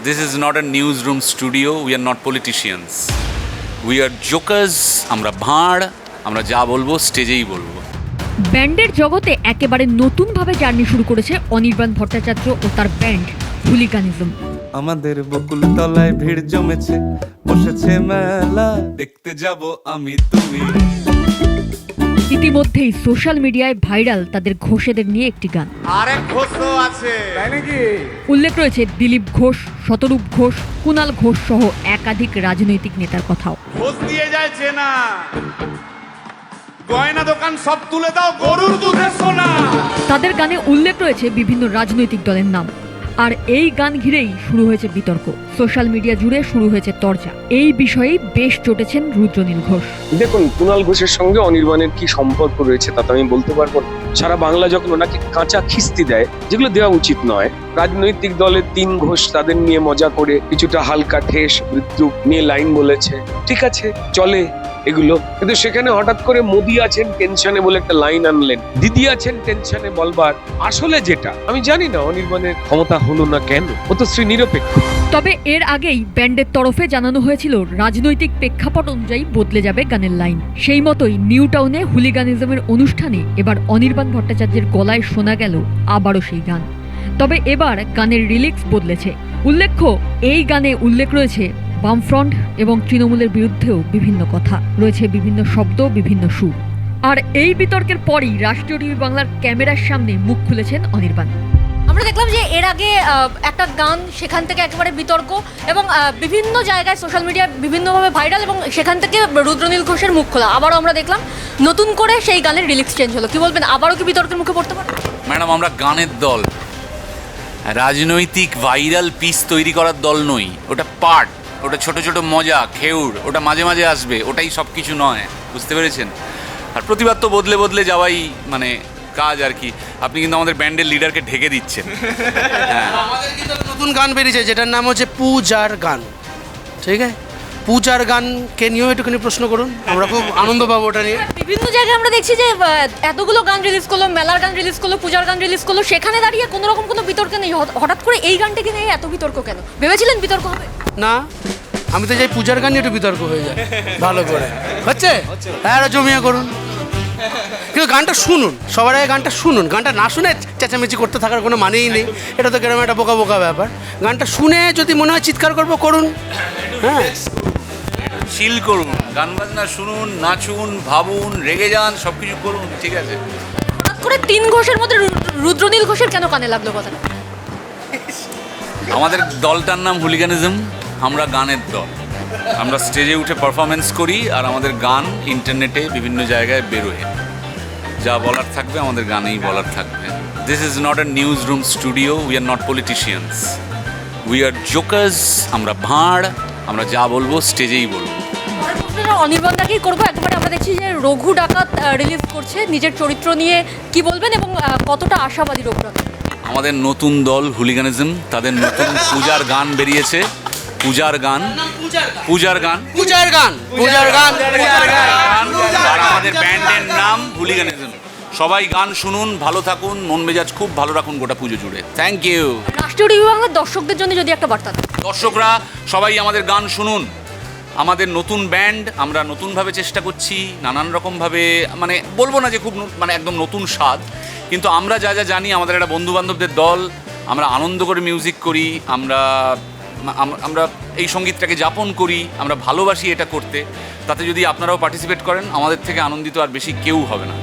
This is not a newsroom studio. We are not politicians. We are jokers. আমরা ভাঁড় আমরা যা বলব স্টেজেই বলব ব্যান্ডের জগতে একেবারে নতুনভাবে জার্নি শুরু করেছে অনির্বাণ ভট্টাচার্য ও তার ব্যান্ড হুলিগানিজম আমাদের বকুল তলায় ভিড় জমেছে বসেছে মেলা দেখতে যাব আমি তুমি ইতিমধ্যেই সোশ্যাল মিডিয়ায় ভাইরাল তাদের ঘোষেদের নিয়ে একটি গান। আরেক ঘোষ আছে। উল্লেখ রয়েছে দিলীপ ঘোষ শতরূপ ঘোষ কুণাল ঘোষ সহ একাধিক রাজনৈতিক নেতার কথাও। ঘোষ দিয়ে যায় চেনা। গয়না দোকান সব তুলে দাও গরুর দুধের সোনা। তাদের গানে উল্লেখ রয়েছে বিভিন্ন রাজনৈতিক দলের নাম। আর এই গান ঘিরেই শুরু হয়েছে বিতর্ক। সোশ্যাল মিডিয়া জুড়ে শুরু হয়েছে চর্চা এই বিষয়েই বেশ চটেছেন রুদ্রনীল ঘোষ। দেখুন কুণাল ঘোষের সঙ্গে অনির্বাণের কি সম্পর্ক রয়েছে তা আমি বলতে পারব সারা বাংলা যখন ওনাকে কাঁচা খিস্তি দেয়, যেগুলো দেওয়া উচিত নয়, রাজনৈতিক দলের তিন ঘোষ তাদের নিয়ে মজা করে, কিছুটা হালকা ঠেস, বিদ্রুপ নিয়ে লাইন বলেছে। ঠিক আছে, চলে। এগুলো। কিন্তু সেখানে হঠাৎ করে মোদি আছেন টেনশনে বলে একটা লাইন আনলেন। দিদি আছেন টেনশনে বলবার। আসলে যেটা? আমি জানি না অনির্বাণের ক্ষমতা হলো না কেন। ও তো শ্রী নিরপেক্ষ। তবে এর আগেই ব্যান্ডের তরফে জানানো হয়েছিল, রাজনৈতিক প্রেক্ষাপট অনুযায়ী বদলে যাবে গানের লাইন সেই মতোই নিউ টাউনে হুলিগানিজমের অনুষ্ঠানে এবার অনির্বাণ ভট্টাচার্যের গলায় শোনা গেল আবারও সেই গান। তবে এবার গানের রিলিক্স বদলেছে। উল্লেখ্য, এই গানে উল্লেখ রয়েছে বামফ্রন্ট এবং তৃণমূলের বিরুদ্ধেও বিভিন্ন কথা। রয়েছে বিভিন্ন শব্দ বিভিন্ন সুর। আর এই বিতর্কের পরই রাষ্ট্রীয় টিভি বাংলার ক্যামেরার সামনে মুখ খুলেছেন অনির্বাণ। আমরা দেখলাম যে এর আগে একটা গান সেখান থেকে একেবারে বিতর্ক এবং বিভিন্ন জায়গায় সোশ্যাল মিডিয়ায় বিভিন্নভাবে ভাইরাল এবং সেখান থেকে রুদ্রনীল ঘোষের মুখ খোলা। আবারও আমরা দেখলাম নতুন করে সেই গানের রিলিক্স চেঞ্জ হলো। কি বলবেন? আবারও কি বিতর্কের মুখে পড়তে পারে? ম্যাডাম আমরা গানের দল। রাজনৈতিক ভাইরাল পিস তৈরি করার দল নই ওটা পার্ট। ওটা ছোট ছোট মজা খেউর ওটা মাঝে মাঝে আসবে ওটাই সব কিছু নয় বুঝতে পেরেছেন? আর প্রতিবাদ তো বদলে বদলে যাওয়াই মানে কাজ আর কি। আপনি কিন্তু আমাদের ব্যান্ডের লিডারকে ঢেকে দিচ্ছেন। হ্যাঁ। আমাদের কিন্তু নতুন গান বেরিয়েছে যেটার নাম হচ্ছে পূজার গান। ঠিক আছে? পূজার গানকে নিয়েও একটুখানি প্রশ্ন করুন আমরা খুব আনন্দ পাবো ওটা নিয়ে। বিভিন্ন জায়গায় আমরা দেখছি যে এতগুলো গান রিলিজ করল মেলার গান রিলিজ করল পূজার গান রিলিজ করল সেখানে দাঁড়িয়ে কোনো রকম কোনো বিতর্ক নেই। হঠাৎ- হঠাৎ করে এই গানটাকে নিয়ে এত বিতর্ক কেন? ভেবেছিলেন বিতর্ক হবে? না আমি তো চাই পূজার গান নিয়ে একটু বিতর্ক হয়ে যায়। ভালো করে। হচ্ছে? হ্যাঁ আরও জমিয়ে করুন। কিন্তু গানটা শুনুন। সবার আগে গানটা শুনুন। গানটা না শুনে চেঁচামেচি করতে থাকার কোনো মানেই নেই। এটা তো কেরম একটা বোকা বোকা ব্যাপার। গানটা শুনে যদি মনে হয় চিৎকার করব করুন। হ্যাঁ? চিল করুন। গান বাজনা শুনুন নাচুন ভাবুন রেগে যান সব কিছু করুন ঠিক আছে? হঠাৎ করে তিন ঘোষের মধ্যে রুদ্রনীল ঘোষের কেন কানে লাগল কথাটা? আমাদের দলটার নাম হুলিগানিজম। আমরা গানের দল। আমরা স্টেজে উঠে পারফরমেন্স করি আর আমাদের গান ইন্টারনেটে বিভিন্ন জায়গায় বেরোয়। যা বলার থাকবে আমাদের গানেই বলার থাকবে। This is not a news room studio we are not politicians we are jokers আমরা ভাঁড় আমরা যা বলব স্টেজেই বলব। প্রশ্নটা করব। একেবারে আমরা দেখছি যে রঘু ডাকাত রিলিজ করছে। নিজের চরিত্র নিয়ে কি বলবেন এবং কতটা আশাবাদী রঘু ডাকাত আমাদের নতুন দল হুলিগানিজম তাদের নতুন পূজার গান বেরিয়েছে। পূজার গান। পূজার গান। পূজার গান। পূজার গান। পূজার গান। আর আমাদের ব্যান্ডের নাম হুলিগানিজম সবাই গান শুনুন ভালো থাকুন মন মেজাজ খুব ভালো রাখুন গোটা পুজো জুড়ে। থ্যাংক ইউ রাষ্ট্রীয় টিভি বাংলার দর্শকদের জন্য যদি একটা বার্তা। দর্শকরা সবাই আমাদের গান শুনুন। আমাদের নতুন ব্যান্ড আমরা নতুনভাবে চেষ্টা করছি নানান রকমভাবে মানে বলব না যে খুব ন- মানে একদম নতুন স্বাদ কিন্তু আমরা যা যা জানি আমাদের একটা বন্ধু বান্ধবদের দল আমরা আনন্দ করে মিউজিক করি আমরা আম- আমরা এই সঙ্গীতটাকে যাপন করি, আমরা ভালোবাসি এটা করতে। তাতে যদি আপনারাও পার্টিসিপেট করেন, আমাদের থেকে আনন্দিত আর বেশি কেউ হবে না।